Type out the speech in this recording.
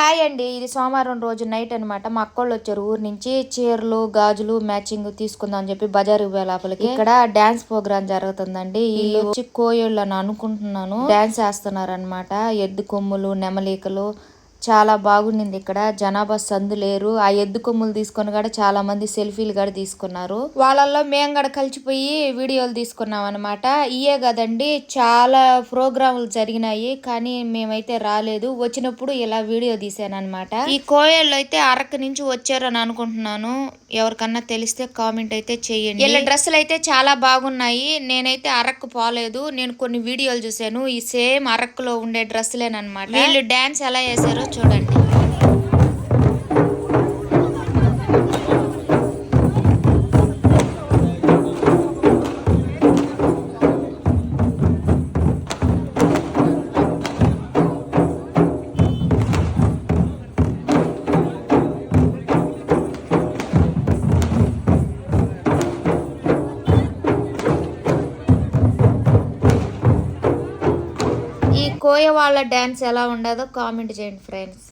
Hi అండి. ఇది సోమవారం రోజు నైట్ అనమాట మా అక్కోళ్ళు వచ్చారు. ఊరు నుంచి చీరలు గాజులు మ్యాచింగ్ తీసుకుందాం అని చెప్పి బజార్ లోపలికి. ఇక్కడ డాన్స్ ప్రోగ్రామ్ జరుగుతుందండి. వచ్చి కోయోళ్ళు అని అనుకుంటున్నాను. డాన్స్ వేస్తున్నారు అనమాట ఎద్దు కొమ్ములు నెమలికలు చాలా బాగుండింది ఇక్కడ. జనాభా సందు లేరు. ఆ ఎద్దు కొమ్ములు తీసుకొని కూడా చాలా మంది సెల్ఫీలు కూడా తీసుకున్నారు. వాళ్ళల్లో మేము కూడా కలిసిపోయి వీడియోలు తీసుకున్నాం అనమాట ఇయే కదండి చాలా ప్రోగ్రాములు జరిగినాయి కానీ మేమైతే రాలేదు. వచ్చినప్పుడు ఇలా వీడియో తీసాను అనమాట ఈ కోయల్లో అయితే అరకు నుంచి వచ్చారని అనుకుంటున్నాను. ఎవరికన్నా తెలిస్తే కామెంట్ అయితే చేయండి. వీళ్ళ డ్రెస్సులు అయితే చాలా బాగున్నాయి. నేనైతే అరకు పోలేదు. నేను కొన్ని వీడియోలు చూసాను ఈ సేమ్ అరకులో ఉండే డ్రెస్సులేనమాట వీళ్ళు డాన్స్ ఎలా వేసారో చూడండి. కోయ వాళ్ళ డ్యాన్స్ ఎలా ఉండదో కామెంట్ చేయండి ఫ్రెండ్స్.